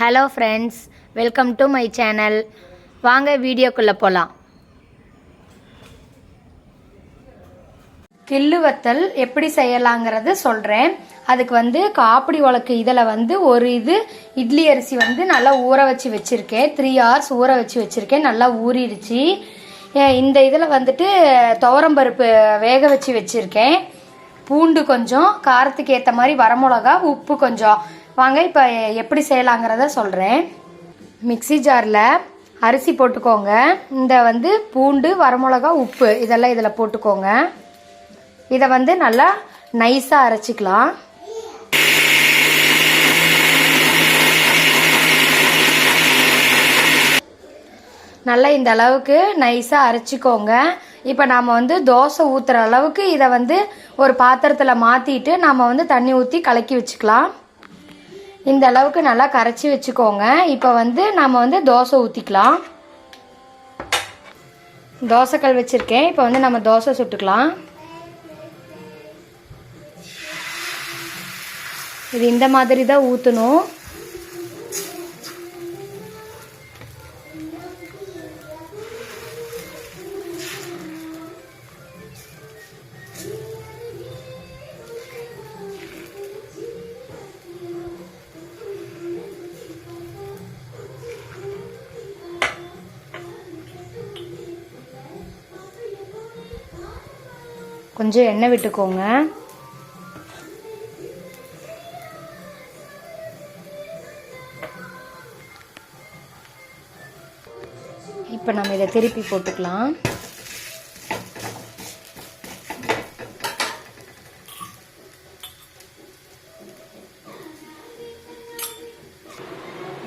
Hello friends welcome to my channel வாங்க வீடியோக்குள்ளே போகலாம் கிள்ளு வத்தல் எப்படி செய்யலாங்கிறத சொல்கிறேன் அதுக்கு வந்து காப்பிடி உலக்கு இதில் வந்து ஒரு இது இட்லி அரிசி வந்து நல்லா ஊற வச்சு வச்சுருக்கேன். த்ரீ ஹவர்ஸ் ஊற வச்சு வச்சுருக்கேன். நல்லா ஊறிடுச்சு. இந்த இதில் வந்துட்டு துவரம்பருப்பு வேக வச்சு வச்சுருக்கேன். பூண்டு கொஞ்சம் காரத்துக்கு ஏற்ற மாதிரி வரமிளகா உப்பு கொஞ்சம். வாங்க இப்போ எப்படி செய்யலாங்கிறத சொல்கிறேன் மிக்ஸி ஜாரில் அரிசி போட்டுக்கோங்க. இந்த வந்து பூண்டு வரமிளகா உப்பு இதெல்லாம் இதில் போட்டுக்கோங்க. இதை வந்து நல்லா நைஸாக அரைச்சிக்கலாம். நல்லா இந்த அளவுக்கு நைஸாக அரைச்சிக்கோங்க. இப்போ நாம் வந்து தோசை ஊற்றுற அளவுக்கு இதை வந்து ஒரு பாத்திரத்தில் மாற்றிட்டு நாம் வந்து தண்ணி ஊற்றி கலக்கி வச்சுக்கலாம். இந்த அளவுக்கு நல்லா கரைச்சி வச்சுக்கோங்க. இப்போ வந்து நாம் வந்து தோசை ஊற்றிக்கலாம் தோசைக்கல் வச்சுருக்கேன். இப்போ வந்து நம்ம தோசை சுட்டுக்கலாம். இது இந்த மாதிரி தான் ஊற்றணும் கொஞ்சம் எண்ணெய் விட்டுக்கோங்க. இப்போ நம்ம இதை திருப்பி போட்டுக்கலாம்.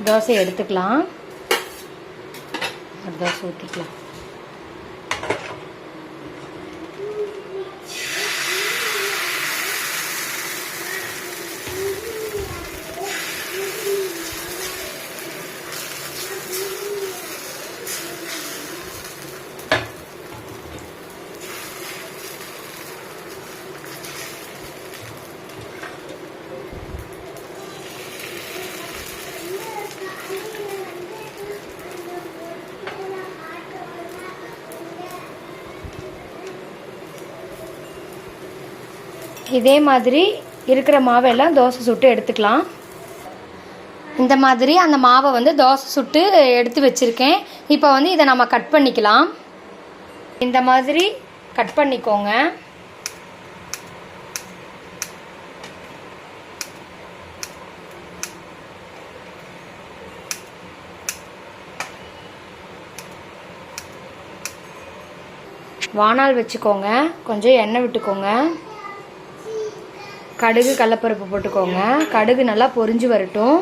தோசை எடுத்துக்கலாம். தோசை ஊற்றிக்கலாம் இதே மாதிரி இருக்கிற மாவெல்லாம் தோசை சுட்டு எடுத்துக்கலாம். இந்த மாதிரி அந்த மாவை வந்து தோசை சுட்டு எடுத்து வச்சுருக்கேன். இப்போ வந்து இதை நம்ம கட் பண்ணிக்கலாம். இந்த மாதிரி கட் பண்ணிக்கோங்க. வானால் வச்சுக்கோங்க. கொஞ்சம் எண்ணெய் விட்டுக்கோங்க. கடுகு கடலப்பருப்பு போட்டுக்கோங்க. கடுகு நல்லா பொரிஞ்சு வரட்டும்.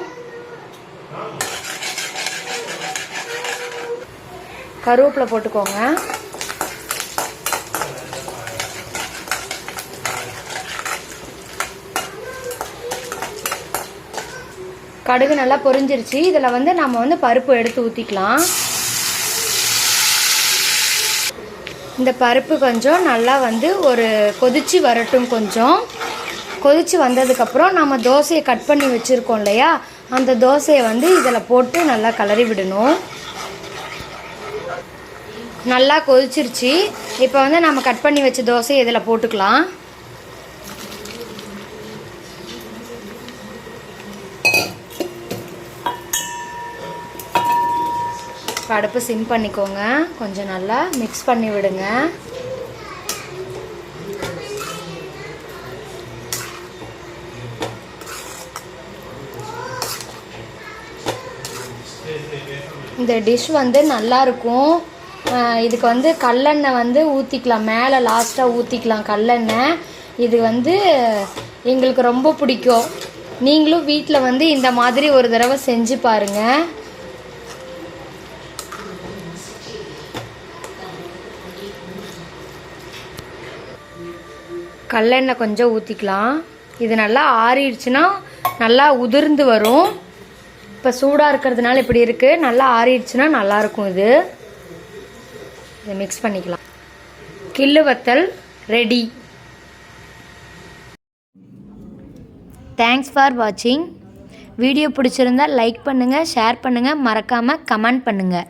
கருவேப்பிலை போட்டுக்கோங்க. கடுகு நல்லா பொரிஞ்சிருச்சு. இதில் வந்து நம்ம வந்து பருப்பு எடுத்து ஊற்றிக்கலாம் இந்த பருப்பு கொஞ்சம் நல்லா வந்து ஒரு கொதிச்சு வரட்டும் கொஞ்சம். கொதித்து வந்ததுக்கப்புறம் நம்ம தோசையை கட் பண்ணி வச்சுருக்கோம் இல்லையா? அந்த தோசையை வந்து இதில் போட்டு நல்லா கிளறி விடணும். நல்லா கொதிச்சிருச்சு. இப்போ வந்து நம்ம கட் பண்ணி வச்ச தோசையை இதில் போட்டுக்கலாம். இப்போ அடுப்பு சிம் பண்ணிக்கோங்க. கொஞ்சம் நல்லா மிக்ஸ் பண்ணி விடுங்க. இந்த டிஷ் வந்து நல்லாயிருக்கும் இதுக்கு வந்து கல்லெண்ணெய் வந்து ஊற்றிக்கலாம் மேலே லாஸ்ட்டாக ஊற்றிக்கலாம் கல்லெண்ணெய் இது வந்து எங்களுக்கு ரொம்ப பிடிக்கும். நீங்களும் வீட்டில் வந்து இந்த மாதிரி ஒரு தடவை செஞ்சு பாருங்கள் கல்லெண்ணெய் கொஞ்சம் ஊற்றிக்கலாம் இது நல்லா ஆறிடுச்சுன்னா நல்லா உதிர்ந்து வரும். இப்போ சூடாக இருக்கிறதுனால இப்படி இருக்குது நல்லா ஆறிடுச்சுன்னா நல்லாயிருக்கும் இது. இதை மிக்ஸ் பண்ணிக்கலாம். கிள்ளு வத்தல் ரெடி தேங்க்ஸ் ஃபார் வாட்சிங் வீடியோ பிடிச்சிருந்தா லைக் பண்ணுங்கள் ஷேர் பண்ணுங்கள் மறக்காமல் கமெண்ட் பண்ணுங்கள்